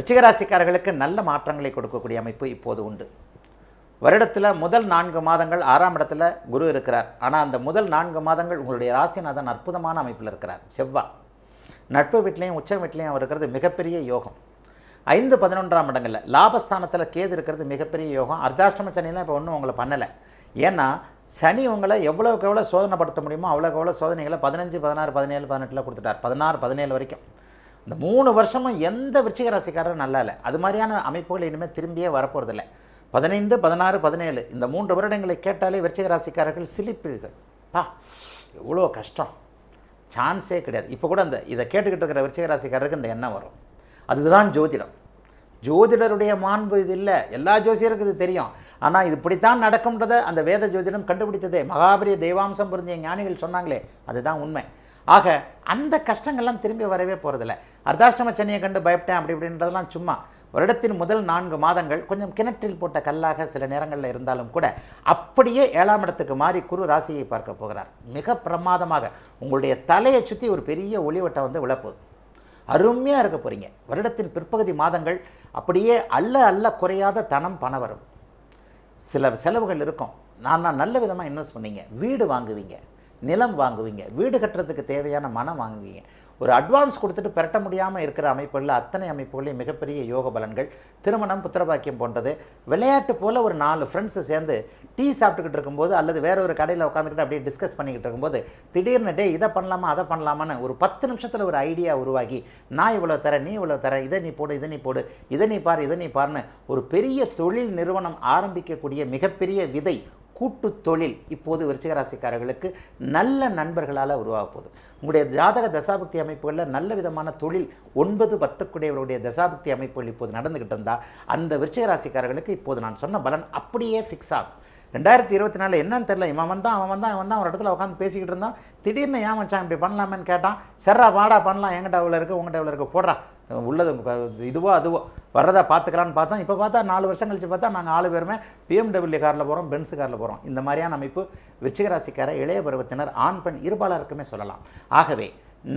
விருச்சிகராசிக்காரர்களுக்கு நல்ல மாற்றங்களை கொடுக்கக்கூடிய அமைப்பு இப்போது உண்டு. வருடத்தில் முதல் நான்கு மாதங்கள் ஆறாம் இடத்துல குரு இருக்கிறார். ஆனால் அந்த முதல் நான்கு மாதங்கள் உங்களுடைய ராசிநாதன் அற்புதமான அமைப்பில் இருக்கிறார். செவ்வா. நட்பு வீட்லேயும் உச்ச வீட்லேயும் அவர் இருக்கிறது மிகப்பெரிய யோகம். ஐந்து பதினொன்றாம் இடங்களில் லாபஸ்தானத்தில் கேது இருக்கிறது மிகப்பெரிய யோகம். அர்த்தாஷ்டம சனிலாம் இப்போ ஒன்றும் உங்களை பண்ணலை. ஏன்னா சனி உங்களை எவ்வளோக்கு எவ்வளோ சோதனைப்படுத்த முடியுமோ அவ்வளோக்கு எவ்வளோ சோதனைகளை பதினஞ்சு பதினாறு பதினேழு பதினெட்டில் கொடுத்துட்டார். பதினாறு பதினேழு வரைக்கும். இந்த மூணு வருஷமும் எந்த விருச்சிக ராசிக்காரரும் நல்லா இல்லை. அது மாதிரியான அமைப்புகள் இனிமேல் திரும்பியே வரப்போகிறதில்ல பதினைந்து பதினாறு பதினேழு இந்த மூன்று வருடங்களை கேட்டாலே விருச்சிக ராசிக்காரர்கள் சிலிப்பீர்கள் பா எவ்வளோ கஷ்டம். சான்ஸே கிடையாது. இப்போ கூட அந்த இதை கேட்டுக்கிட்டு இருக்கிற விருச்சிக ராசிக்காரருக்கு இந்த எண்ணம் வரும். அதுதான் ஜோதிடம். ஜோதிடருடைய மாண்பு இது இல்லை. எல்லா ஜோசியருக்கும் இது தெரியும். ஆனால் இது இப்படித்தான் நடக்கும்ன்றதை அந்த வேத ஜோதிடம் கண்டுபிடித்ததே. மகாபரிய தெய்வாம்சம் பொருந்திய ஞானிகள் சொன்னாங்களே. அதுதான் உண்மை. ஆக அந்த கஷ்டங்கள்லாம் திரும்பி வரவே போகிறதில்ல அர்த்தாஷ்டம சனியை கண்டு பயப்பட்டேன் அப்படி இப்படின்றதெல்லாம் சும்மா. வருடத்தின் முதல் நான்கு மாதங்கள் கொஞ்சம் கிணற்றில் போட்ட கல்லாக சில நேரங்களில் இருந்தாலும் கூட அப்படியே ஏழாம் இடத்துக்கு மாறி குரு ராசியை பார்க்க போகிறார். மிக பிரமாதமாக. உங்களுடைய தலையை சுற்றி ஒரு பெரிய ஒளிவட்டம் வந்து விழப்போகுது. அருமையாக இருக்க போகிறீங்க வருடத்தின் பிற்பகுதி மாதங்கள் அப்படியே அல்ல அல்ல குறையாத தனம் பணம் வரும் சில செலவுகள் இருக்கும். நான் நான் நல்ல விதமாக இன்வெஸ்ட் பண்ணீங்க. வீடு வாங்குவீங்க. நிலம் வாங்குவீங்க. வீடு கட்டுறதுக்கு தேவையான மனம் வாங்குவீங்க. ஒரு அட்வான்ஸ் கொடுத்துட்டு பெரட்ட முடியாமல் இருக்கிற அமைப்புகளில் அத்தனை அமைப்புகளையும் மிகப்பெரிய யோக பலன்கள். திருமணம் புத்திரபாக்கியம் போன்றது. விளையாட்டு போல் ஒரு நாலு ஃப்ரெண்ட்ஸு சேர்ந்து டீ சாப்பிட்டுக்கிட்டு இருக்கும்போது அல்லது வேற ஒரு கடையில் உட்காந்துக்கிட்டு அப்படியே டிஸ்கஸ் பண்ணிக்கிட்டு இருக்கும்போது திடீர்னு டே இதை பண்ணலாமா அதை பண்ணலாமான்னு ஒரு பத்து நிமிஷத்தில் ஒரு ஐடியா உருவாகி நான் இவ்வளோ தரேன் நீ இவ்வளோ தரேன் இதை நீ போடு இதை நீ போடு இதை நீ பார் இதை நீ பாருன்னு ஒரு பெரிய தொழில் நிறுவனம் ஆரம்பிக்கக்கூடிய மிகப்பெரிய விதை கூட்டு தொழில் இப்போது விருச்சிகராசிக்காரர்களுக்கு நல்ல நண்பர்களால் உருவாக போகுது. உங்களுடைய ஜாதக தசாபக்தி அமைப்புகளில் நல்ல விதமான தொழில் ஒன்பது பத்துக்குடையவருடைய தசாபக்தி அமைப்புகள் இப்போது நடந்துக்கிட்டு இருந்தால் அந்த விருச்சிகராசிக்காரர்களுக்கு இப்போது நான் சொன்ன பலன் அப்படியே ஃபிக்ஸ் ஆகும். ரெண்டாயிரத்தி இருபத்தி நாலு என்னன்னு தெரியல இவன் வந்தான் அவன் வந்தான் அவன் தான் ஒரு இடத்துல உட்காந்து பேசிக்கிட்டு இருந்தான். திடீர்னு ஏன் வச்சான் இப்படி பண்ணலாமேன்னு கேட்டான். சரா வாடா பண்ணலாம். எங்கிட்ட அவ்வளோ இருக்குது உங்கள்கிட்ட அவ்வளோ இருக்குது போடுறா. உள்ளது இதுவோ அதுவோ. வர்றதை பார்த்துக்கலான்னு பார்த்தோம் இப்போ பார்த்தா நாலு வருஷம் கழிச்சு பார்த்தா நாங்கள் ஆளு பேருமே பிஎம்டபிள்யூ காரில் போகிறோம் பென்ஸு காரில் போகிறோம் இந்த மாதிரியான அமைப்பு விருச்சிகராசிக்கார இளைய பருவத்தினர் ஆண் பெண் இருபாலருக்குமே சொல்லலாம். ஆகவே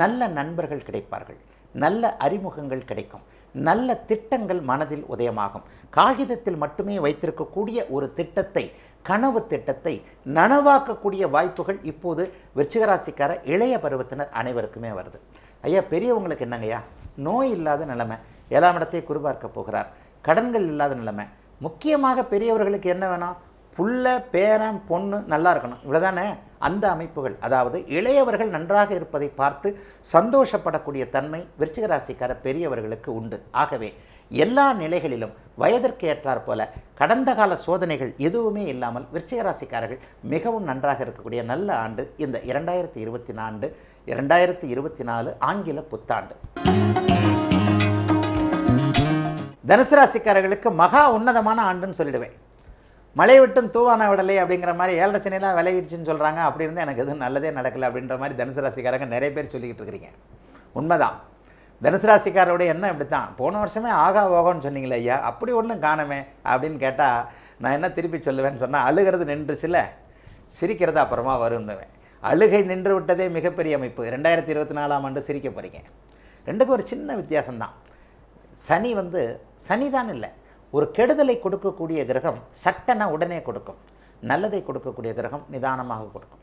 நல்ல நண்பர்கள் கிடைப்பார்கள். நல்ல அறிமுகங்கள் கிடைக்கும். நல்ல திட்டங்கள் மனதில் உதயமாகும். காகிதத்தில் மட்டுமே வைத்திருக்கக்கூடிய ஒரு திட்டத்தை கனவு திட்டத்தை நனவாக்கக்கூடிய வாய்ப்புகள் இப்போது விருச்சிகராசிக்கார இளைய பருவத்தினர் அனைவருக்குமே வருது. ஐயா பெரியவங்களுக்கு என்னங்கய்யா? நோய் இல்லாத நிலைமை. ஏழாம் இடத்தை குறிபார்க்க போகிறார். கடன்கள் இல்லாத நிலைமை. முக்கியமாக பெரியவர்களுக்கு என்ன வேணும்? புள்ள பேரன் பொண்ணு நல்லா இருக்கணும். இவ்வளோதானே அந்த அமைப்புகள். அதாவது இளையவர்கள் நன்றாக இருப்பதை பார்த்து சந்தோஷப்படக்கூடிய தன்மை விருச்சிகராசிக்கார பெரியவர்களுக்கு உண்டு. ஆகவே எல்லா நிலைகளிலும் வயதிற்கு ஏற்றார் போல கடந்த கால சோதனைகள் எதுவுமே இல்லாமல் விருச்சிகராசிக்காரர்கள் மிகவும் நன்றாக இருக்கக்கூடிய நல்ல ஆண்டு இந்த இரண்டாயிரத்தி இருபத்தி நான்கு இரண்டாயிரத்தி இருபத்தி நாலு ஆங்கில புத்தாண்டு. தனுசு ராசிக்காரர்களுக்கு மகா உன்னதமான ஆண்டுன்னு சொல்லிடுவேன். மழை விட்டும் தூவான விடலை அப்படிங்கிற மாதிரி ஏழரை சனிலாம் விளையிடுச்சுன்னு சொல்கிறாங்க அப்படி இருந்தால் எனக்கு எதுவும் நல்லதே நடக்கலை அப்படின்ற மாதிரி தனுசு ராசிக்காரங்க நிறைய பேர் சொல்லிக்கிட்டு இருக்கிறீங்க. உண்மைதான். தனுசு ராசிக்காரோடைய எண்ணம் இப்படி தான் போன வருஷமே ஆகா ஓகோன்னு சொன்னீங்களே ஐயா அப்படி ஒன்றும் காணமே அப்படின்னு கேட்டால் நான் என்ன திருப்பி சொல்லுவேன்னு சொன்னால் அழுகிறது நின்றுச்சுல சிரிக்கிறது அப்புறமா வருன்னுவேன் அழுகை நின்று விட்டதே மிகப்பெரிய அமைப்பு. ரெண்டாயிரத்தி இருபத்தி நாலாம் ஆண்டு சிரிக்க போகிறீங்க ரெண்டுக்கும் ஒரு சின்ன வித்தியாசம்தான். சனி வந்து சனிதான் இல்லை. ஒரு கெடுதலை கொடுக்கக்கூடிய கிரகம் சட்டன உடனே கொடுக்கும். நல்லதை கொடுக்கக்கூடிய கிரகம் நிதானமாக கொடுக்கும்.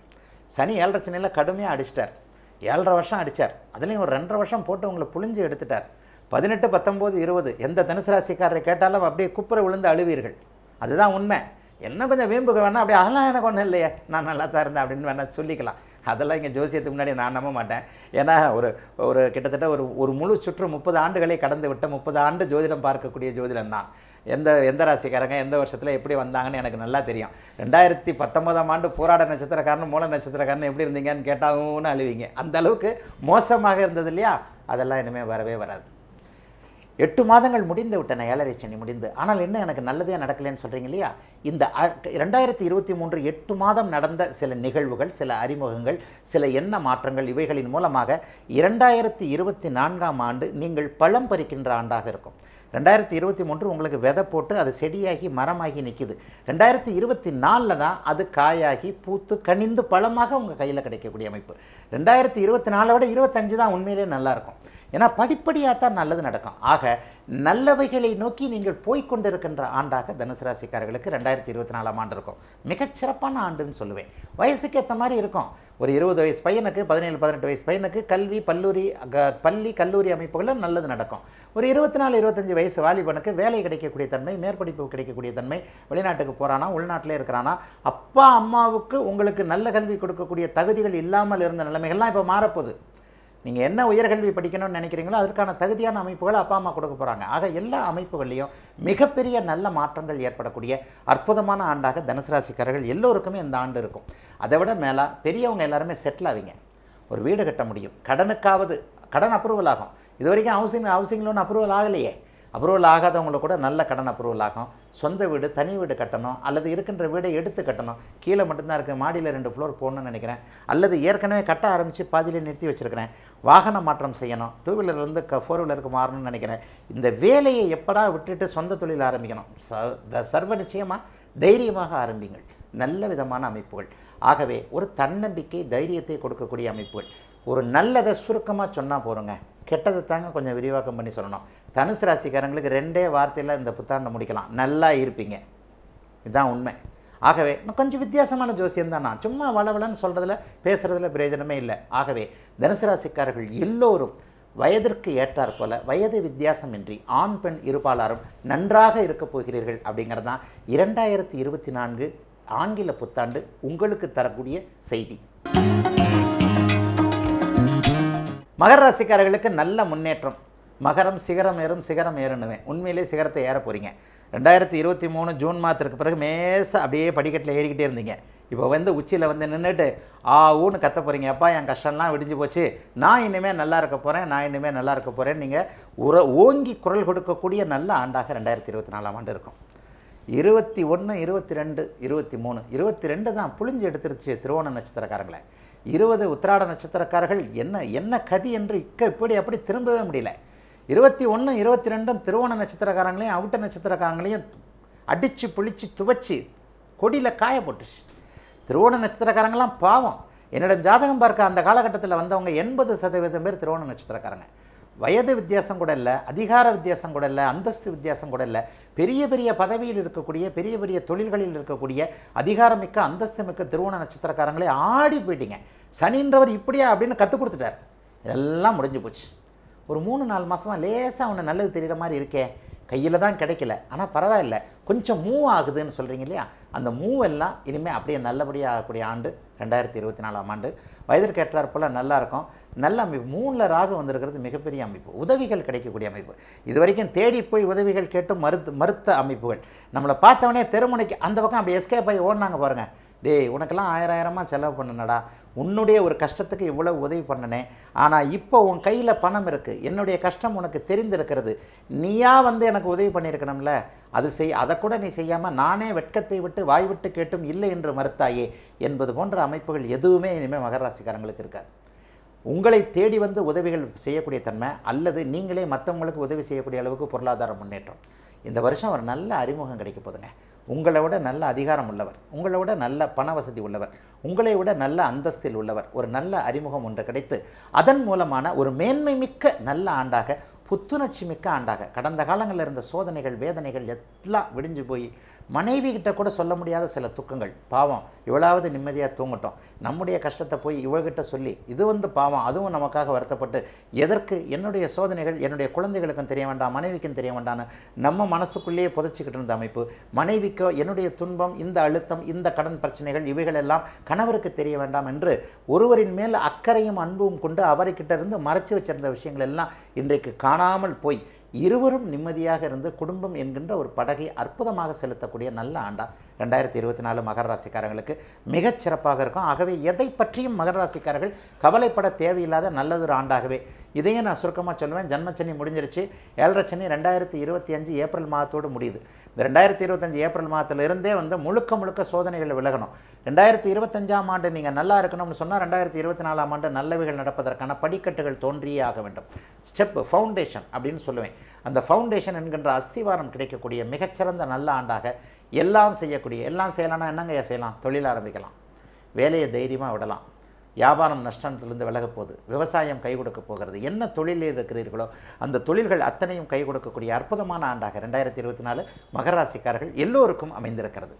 சனி ஏழரை சனியில் கடுமையாக அடிச்சிட்டார். ஏழரை வருஷம் அடித்தார் அதுலேயும் ஒரு ரெண்டரை வருஷம் போட்டு உங்களை புழிஞ்சு எடுத்துட்டார். பதினெட்டு பத்தொம்போது இருபது எந்த தனுசு ராசிக்காரரை கேட்டாலும் அப்படியே குப்புற விழுந்து அழுவீர்கள். அதுதான் உண்மை. என்ன கொஞ்சம் வீம்புக்கு வேணா அப்படியே அதெல்லாம் எனக்கு ஒன்றும் இல்லையே. நான் நல்லா தான் இருந்தேன் அப்படின்னு வேணால் சொல்லிக்கலாம். அதெல்லாம் இங்கே ஜோசியத்துக்கு முன்னாடி நான் நம்ப மாட்டேன். ஏன்னா ஒரு ஒரு கிட்டத்தட்ட ஒரு ஒரு முழு சுற்று முப்பது ஆண்டுகளை கடந்து விட்ட முப்பது ஆண்டு ஜோதிடம் பார்க்கக்கூடிய ஜோதிடம் தான். எந்த எந்த ராசிக்காரங்க எந்த வருஷத்தில் எப்படி வந்தாங்கன்னு எனக்கு நல்லா தெரியும். ரெண்டாயிரத்தி பத்தொன்பதாம் ஆண்டு போராட நட்சத்திரக்காரன் மூல நட்சத்திரக்காரன் எப்படி இருந்தீங்கன்னு கேட்டாங்கன்னு அழுவீங்க. அந்த அளவுக்கு மோசமாக இருந்தது இல்லையா? அதெல்லாம் இனிமேல் வரவே வராது. எட்டு மாதங்கள் முடிந்து விட்டன ஏழரை சனி முடிந்து. ஆனால் என்ன எனக்கு நல்லதே நடக்கலைன்னு சொல்கிறீங்க இல்லையா? இந்த ரெண்டாயிரத்தி இருபத்தி மூன்று எட்டு மாதம் நடந்த சில நிகழ்வுகள் சில அறிமுகங்கள் சில எண்ண மாற்றங்கள் இவைகளின் மூலமாக இரண்டாயிரத்தி இருபத்தி நான்காம் ஆண்டு நீங்கள் பழம் பறிக்கின்ற ஆண்டாக இருக்கும். ரெண்டாயிரத்தி இருபத்தி மூன்று உங்களுக்கு விதை போட்டு அது செடியாகி மரமாகி நிற்கிது ரெண்டாயிரத்தி இருபத்தி நாலில் தான் அது காயாகி பூத்து கனிந்து பழமாக உங்கள் கையில் கிடைக்கக்கூடிய அமைப்பு. ரெண்டாயிரத்தி இருபத்தி நாலை விட இருபத்தஞ்சு தான் உண்மையிலே நல்லா இருக்கும். ஏன்னா படிப்படியாக தான் நல்லது நடக்கும். ஆக நல்லவைகளை நோக்கி நீங்கள் போய்கொண்டிருக்கின்ற ஆண்டாக தனுசு ராசிக்காரர்களுக்கு ரெண்டாயிரத்தி இருபத்தி நாலாம் ஆண்டு இருக்கும். மிகச்சிறப்பான ஆண்டுன்னு சொல்லுவேன். வயசுக்கு ஏற்ற மாதிரி இருக்கும். ஒரு இருபது வயசு பையனுக்கு பதினேழு பதினெட்டு வயசு பையனுக்கு கல்வி பல்லூரி பள்ளி கல்லூரி அமைப்புகளில் நல்லது நடக்கும். ஒரு இருபத்தி நாலு இருபத்தஞ்சு வயசு வாலிபனுக்கு வேலை கிடைக்கக்கூடிய தன்மை மேற்படிப்பு கிடைக்கக்கூடிய தன்மை வெளிநாட்டுக்கு போகிறானா உள்நாட்டிலே இருக்கிறானா அப்பா அம்மாவுக்கு உங்களுக்கு நல்ல கல்வி கொடுக்கக்கூடிய தகுதிகள் இல்லாமல் இருந்த நிலைமைகள்லாம் இப்போ மாறப்போகுது. நீங்கள் என்ன உயர்கல்வி படிக்கணும்னு நினைக்கிறீங்களோ அதற்கான தகுதியான அமைப்புகள் அப்பா அம்மா கொடுக்க போகிறாங்க ஆக எல்லா அமைப்புகள்லையும் மிகப்பெரிய நல்ல மாற்றங்கள் ஏற்படக்கூடிய அற்புதமான ஆண்டாக தனுசு ராசிக்காரர்கள் எல்லோருக்குமே இந்த ஆண்டு இருக்கும். அதை விட மேலே பெரியவங்க எல்லாருமே செட்டில் ஆவீங்க. ஒரு வீடு கட்ட முடியும். கடனுக்காவது கடன் அப்ரூவல் ஆகும். இது வரைக்கும் ஹவுசிங் ஹவுசிங் லோன் அப்ரூவல் ஆகலையே. அப்ரூவல் ஆகாதவங்களுக்கு கூட நல்ல கடன் அப்ரூவல் ஆகும். சொந்த வீடு தனி வீடு கட்டணும் அல்லது இருக்கின்ற வீடை எடுத்து கட்டணும். கீழே மட்டும்தான் இருக்குது மாடியில் ரெண்டு ஃப்ளோர் போகணும்னு நினைக்கிறேன். அல்லது ஏற்கனவே கட்ட ஆரம்பித்து பாதியிலே நிறுத்தி வச்சுருக்கிறேன். வாகன மாற்றம் செய்யணும் டூ வீலர்லேருந்து க ஃபோர் வீலருக்கு மாறணும்னு நினைக்கிறேன். இந்த வேலையை எப்படா விட்டுட்டு சொந்த தொழில் ஆரம்பிக்கணும்? ச த- சர்வ நிச்சயமாக தைரியமாக ஆரம்பிங்கள். நல்ல விதமான அமைப்புகள். ஆகவே ஒரு தன்னம்பிக்கை தைரியத்தை கொடுக்கக்கூடிய அமைப்புகள். ஒரு நல்லதை சுருக்கமாக சொன்னால் போகிறோங்க கெட்டதை தாங்க கொஞ்சம் விரிவாக்கம் பண்ணி சொல்லணும். தனுசு ராசிக்காரங்களுக்கு ரெண்டே வார்த்தையில் இந்த புத்தாண்டை முடிக்கலாம். நல்லா இருப்பீங்க. இதுதான் உண்மை. ஆகவே கொஞ்சம் வித்தியாசமான ஜோசியம் தான் நான். சும்மா வளவலன்னு சொல்கிறதுல பேசுகிறதுல பிரயோஜனமே இல்லை. ஆகவே தனுசு ராசிக்காரர்கள் எல்லோரும் வயதிற்கு ஏற்றாற் போல வயது வித்தியாசமின்றி ஆண் பெண் இருபாலாரும் நன்றாக இருக்கப் போகிறீர்கள் அப்படிங்கிறது தான் இரண்டாயிரத்தி இருபத்தி நான்கு ஆங்கில புத்தாண்டு உங்களுக்கு தரக்கூடிய செய்தி. மகர ராசிக்காரர்களுக்கு நல்ல முன்னேற்றம். மகரம் சிகரம் ஏறும் சிகரம் ஏறுன்னுவேன். உண்மையிலே சிகரத்தை ஏற போகிறீங்க ரெண்டாயிரத்தி இருபத்தி மூணு ஜூன் மாதத்திற்கு பிறகு மேச அப்படியே படிக்கட்டில் ஏறிக்கிட்டே இருந்தீங்க. இப்போ வந்து உச்சியில் வந்து நின்றுட்டு ஆ ஊன்னு கத்த போகிறீங்க அப்பா என் கஷ்டம்லாம் விடிஞ்சு போச்சு. நான் இனிமேல் நல்லா இருக்க போகிறேன் நான் இனிமேல் நல்லா இருக்க போகிறேன் நீங்கள் உர ஓங்கி குரல் கொடுக்கக்கூடிய நல்ல ஆண்டாக ரெண்டாயிரத்தி இருபத்தி நாலாம் ஆண்டு இருக்கும். இருபத்தி ஒன்று இருபத்தி ரெண்டு இருபத்தி மூணு. இருபத்தி ரெண்டு தான் புளிஞ்சு எடுத்துருச்சு திருவோண நட்சத்திரக்காரங்களை. இருபது உத்திராட நட்சத்திரக்காரர்கள் என்ன என்ன கதி என்று இக்க இப்படி அப்படி திரும்பவே முடியல. இருபத்தி ஒன்று இருபத்தி ரெண்டும் திருவோண நட்சத்திரக்காரங்களையும் அவுட்ட நட்சத்திரக்காரங்களையும் அடித்து புளித்து துவச்சி கொடியில் காய போட்டுச்சு திருவோண நட்சத்திரக்காரங்களாம் பாவம். என்னிடம் ஜாதகம் பார்க்க அந்த காலகட்டத்தில் வந்தவங்க எண்பது சதவீதம் பேர் திருவோண நட்சத்திரக்காரங்க. வயது வித்தியாசம் கூட இல்லை அதிகார வித்தியாசம் கூட இல்லை அந்தஸ்து வித்தியாசம் கூட இல்லை பெரிய பெரிய பதவியில் இருக்கக்கூடிய பெரிய பெரிய தொழில்களில் இருக்கக்கூடிய அதிகாரமிக்க அந்தஸ்து மிக்க திருவோண நட்சத்திரக்காரங்களே ஆடி போயிட்டீங்க. சனின்றவர் இப்படியா அப்படின்னு கற்றுக் கொடுத்துட்டார். இதெல்லாம் முடிஞ்சு போச்சு. ஒரு மூணு நாலு மாதமாக லேசாக அவனை நல்லது தெரிகிற மாதிரி இருக்கே. கையில் தான் கிடைக்கல. ஆனால் பரவாயில்ல. கொஞ்சம் மூவ் ஆகுதுன்னு சொல்கிறீங்க இல்லையா? அந்த மூவ் எல்லாம் இனிமேல் அப்படியே நல்லபடியாக ஆகக்கூடிய ஆண்டு ரெண்டாயிரத்தி இருபத்தி நாலாம் ஆண்டு. வயதிற்கு ஏற்றாற் போல் நல்லாயிருக்கும் நல்ல அமைப்பு. மூணில் ராகு வந்திருக்கிறது மிகப்பெரிய அமைப்பு. உதவிகள் கிடைக்கக்கூடிய அமைப்பு. இது வரைக்கும் தேடி போய் உதவிகள் கேட்டு மறுத்து மறுத்த அமைப்புகள். நம்மளை பார்த்தவனே தெருமுனைக்கு அந்த பக்கம் அப்படி எஸ்கேப் ஆகி ஓடினாங்க பாருங்கள் டேய் உனக்கெல்லாம் ஆயிரம் ஆயிரமாக செலவு பண்ணுனடா. உன்னுடைய ஒரு கஷ்டத்துக்கு இவ்வளவு உதவி பண்ணனே. ஆனால் இப்போ உன் கையில் பணம் இருக்குது என்னுடைய கஷ்டம் உனக்கு தெரிந்திருக்கிறது. நீயா வந்து எனக்கு உதவி பண்ணியிருக்கணும்ல? அது செய் அதை கூட நீ செய்யாமல் நானே வெட்கத்தை விட்டு வாய் விட்டு கேட்டும் இல்லை என்று மறுத்தாயே என்பது போன்ற அமைப்புகள் எதுவுமே இனிமேல் மகர ராசிக்காரங்களுக்கு இருக்காது. உங்களை தேடி வந்து உதவிகள் செய்யக்கூடிய தன்மை அல்லது நீங்களே மற்றவங்களுக்கு உதவி செய்யக்கூடிய அளவுக்கு பொருளாதார முன்னேற்றம். இந்த வருஷம் ஒரு நல்ல அறிமுகம் கிடைக்க போதுங்க உங்களை விட நல்ல அதிகாரம் உள்ளவர் உங்களை விட நல்ல பண வசதி உள்ளவர் உங்களை விட நல்ல அந்தஸ்தில் உள்ளவர் ஒரு நல்ல அறிமுகம் ஒன்று கிடைத்து அதன் மூலமான ஒரு மேன்மை மிக்க நல்ல ஆண்டாக புத்துணர்ச்சி மிக்க ஆண்டாக. கடந்த காலங்களில் இருந்த சோதனைகள் வேதனைகள் எல்லாம் விடிஞ்சு போய் மனைவி கிட்ட கூட சொல்ல முடியாத சில துக்கங்கள். பாவம் இவளாவது நிம்மதியாக தூங்கட்டும். நம்முடைய கஷ்டத்தை போய் இவள்கிட்ட சொல்லி இது வந்து பாவம் அதுவும் நமக்காக வருத்தப்பட்டு எதற்கு என்னுடைய சோதனைகள் என்னுடைய குழந்தைகளுக்கும் தெரிய வேண்டாம் மனைவிக்கும் தெரிய வேண்டாம்னு நம்ம மனசுக்குள்ளேயே புதைச்சிக்கிட்டு இருந்த அமைப்பு. மனைவிக்கோ என்னுடைய துன்பம் இந்த அழுத்தம் இந்த கடன் பிரச்சனைகள் இவைகள் எல்லாம் கணவருக்கு தெரிய வேண்டாம் என்று ஒருவரின் மேல் அக்கறையும் அன்பும் கொண்டு அவர்கிட்ட இருந்து மறைச்சு வச்சிருந்த விஷயங்கள் எல்லாம் இன்றைக்கு காணாமல் போய் இருவரும் நிம்மதியாக இருந்து குடும்பம் என்கின்ற ஒரு படகை அற்புதமாக செலுத்தக்கூடிய நல்ல ஆண்டா. ரெண்டாயிரத்தி இருபத்தி நாலு மகர ராசிக்காரங்களுக்கு மிகச் சிறப்பாக இருக்கும். ஆகவே எதை பற்றியும் மகர ராசிக்காரர்கள் கவலைப்பட தேவையில்லாத நல்லதொரு ஆண்டாகவே இதையும் நான் சுருக்கமாக சொல்லுவேன். ஜன்மச்சனி முடிஞ்சிருச்சு. ஏழரை சனி ரெண்டாயிரத்தி இருபத்தி அஞ்சு ஏப்ரல் மாதத்தோடு முடியுது. இந்த ரெண்டாயிரத்தி இருபத்தஞ்சு ஏப்ரல் மாதத்திலிருந்தே வந்து முழுக்க முழுக்க சோதனைகள் விலகணும். ரெண்டாயிரத்தி இருபத்தஞ்சாம் ஆண்டு நீங்கள் நல்லா இருக்கணும்னு சொன்னால் ரெண்டாயிரத்தி இருபத்தி நாலாம் ஆண்டு நல்லவைகள் நடப்பதற்கான படிக்கட்டுகள் தோன்றியே ஆக வேண்டும். ஸ்டெப் ஃபவுண்டேஷன் அப்படின்னு சொல்லுவேன். அந்த ஃபவுண்டேஷன் என்கின்ற அஸ்திவாரம் கிடைக்கக்கூடிய மிகச்சிறந்த நல்ல ஆண்டாக எல்லாம் செய்யக்கூடிய எல்லாம் செய்யலாம்னா என்னங்க செய்யலாம்? தொழில் ஆரம்பிக்கலாம். வேலையை தைரியமாக விடலாம். வியாபாரம் நஷ்டத்திலிருந்து விலகப் போகுது. விவசாயம் கை கொடுக்க போகிறது. என்ன தொழிலில் இருக்கிறீர்களோ அந்த தொழில்கள் அத்தனையும் கை கொடுக்கக்கூடிய அற்புதமான ஆண்டாக ரெண்டாயிரத்தி இருபத்தி நாலு மகராசிக்காரர்கள் எல்லோருக்கும் அமைந்திருக்கிறது.